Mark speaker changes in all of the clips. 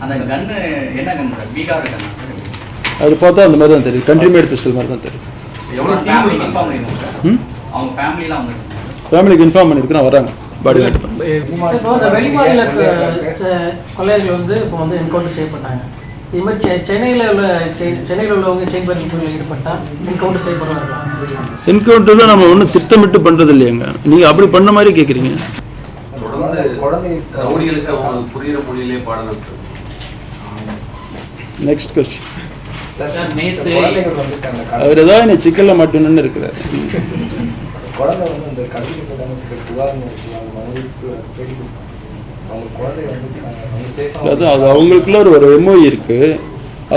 Speaker 1: அந்த கன்னு என்ன கன் சார் பீகார் கன்
Speaker 2: அது பார்த்தா அந்த மாதிரி தான் தெரியுது. கண்ட்ரி மேட் பிஸ்டல் மாதிரி தான் தெரியுது.
Speaker 1: எவ்வளோ ஃபேமிலி இன்ஃபார்ம் பண்ணிருக்கோம் சார்
Speaker 2: ம்?
Speaker 1: அவங்க ஃபேமிலிலாம் வந்து
Speaker 2: ஃபேமிலிக்கு இன்ஃபார்ம் பண்ணியிருக்கிறேன் வராங்க பாடி கார்டு
Speaker 3: இப்போ இந்த வெளிமாநில க- செ- கொள்ளையர்கள் வந்து இப்போ வந்து என்கவுண்டர் செய்யப்பட்டாங்க. இது மாதிரி செ- சென்னையில உள்ள சென்னையில் உள்ளவங்க செயின் பறிப்புகளில் ஈடுபட்டா என்கவுண்டர் செய்யப்படுவார்களா?
Speaker 2: என்கவுண்டர் தான் நம்ம ஒன்றும் திட்டமிட்டு பண்ணுறது இல்லையாங்க நீங்கள் அப்படி பண்ண மாதிரி கேட்குறீங்க
Speaker 4: தொடர்ந்து புரியுற மொழியிலே பாடம்
Speaker 2: நெக்ஸ்ட் கொஸ்டின் அவர் ஏதாவது என்னை சிக்கலில் மாட்டணும்னு இருக்கிறார். அதான் அது அவங்களுக்குள்ள ஒரு ஒரு எம்ஓஇ இருக்கு.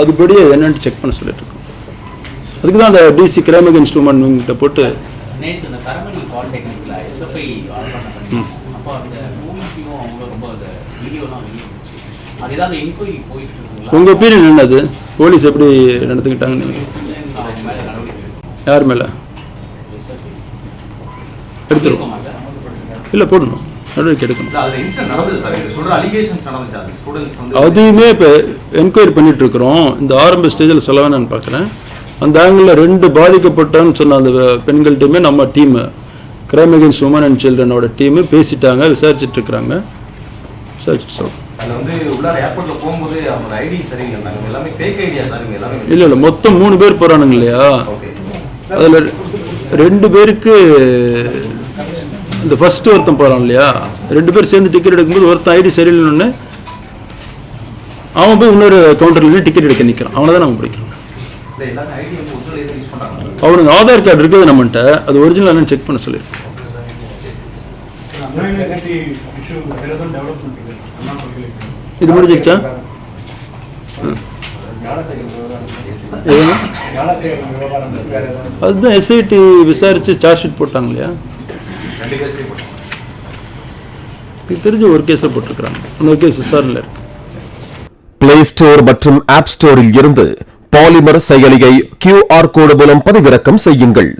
Speaker 2: அதுபடி அது என்னன்ட்டு செக் பண்ண சொல்லிட்டு இருக்கோம். அதுக்கு தான் அந்த டிசி கிரைம் அகேன்ஸ்ட் உமன் கிட்ட போட்டு
Speaker 1: நேற்று இந்த பாலிடெக்னிக்ல எஸ்எஃப்ஐ அப்போ அந்த மூவிஸையும் அவங்க ரொம்ப அந்த வீடியோலாம் வெளியே
Speaker 2: உங்கள் ஒப்பீனியன் என்னது? போலீஸ் எப்படி நடந்துக்கிட்டாங்க நீங்கள். யார் மேலே. எடுத்துருவோம் இல்லை போடணும். நடவடிக்கை எடுக்கணும். அதையுமே இப்போ என்கொயரி பண்ணிட்டு இருக்கிறோம். இந்த ஆரம்ப ஸ்டேஜில் சொல்ல வேணாம்னு பார்க்குறேன் அந்த ஆங்கிளில் ரெண்டு பாதிக்கப்பட்டோன்னு சொன்ன அந்த பெண்கள்கிட்டயுமே நம்ம team crime against women and சில்ட்ரனோட team பேசிட்டாங்க விசாரிச்சுட்டு இருக்கிறாங்க. விசாரிச்சுட்டு சொல்கிறோம்
Speaker 5: அதுல வந்து உள்ளார airportல போகும்போது அவங்களோட ID சரியில்லை. நாங்க எல்லாமே fake idea சார். இவங்க எல்லாமே
Speaker 2: இல்லை இல்லை மொத்தம் மூணு பேர் போகிறானுங்க இல்லையா. அதில் ரெண்டு பேருக்கு இந்த ஃபர்ஸ்ட் ஒருத்தன் போகிறான் இல்லையா ரெண்டு பேர் சேர்ந்து டிக்கெட் எடுக்கும்போது ஒருத்தன் ஐடி சரியில்லைன்னு அவன் போய் இன்னொரு கவுண்டர்ல டிக்கெட் எடுக்க நிற்கிறான் அவனை தான் நம்ம பிடிக்கிறோம். அவனுக்கு ஆதார் கார்டு இருக்குது நம்மகிட்ட அது ஒரிஜினல் செக் பண்ண சொல்லியிருக்கோம் இது. முடிஞ்சிருச்சா? அதுதான் எஸ்ஐடி விசாரிச்சு சார்ஜ் ஷீட் போட்டாங்க இல்லையா. எனக்கு தெரிஞ்ச ஒரு கேஸில் போட்டிருக்கிறாங்க. இன்னொரு கேஸ் விசாரணையில் இருக்கு.
Speaker 6: பிளே ஸ்டோர் மற்றும் ஆப் ஸ்டோரில் இருந்து பாலிமர் செயலியை கியூஆர் கோடு மூலம் பதிவிறக்கம் செய்யுங்கள்.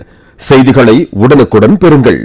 Speaker 6: செய்திகளை உடனுக்குடன் பெறுங்கள்.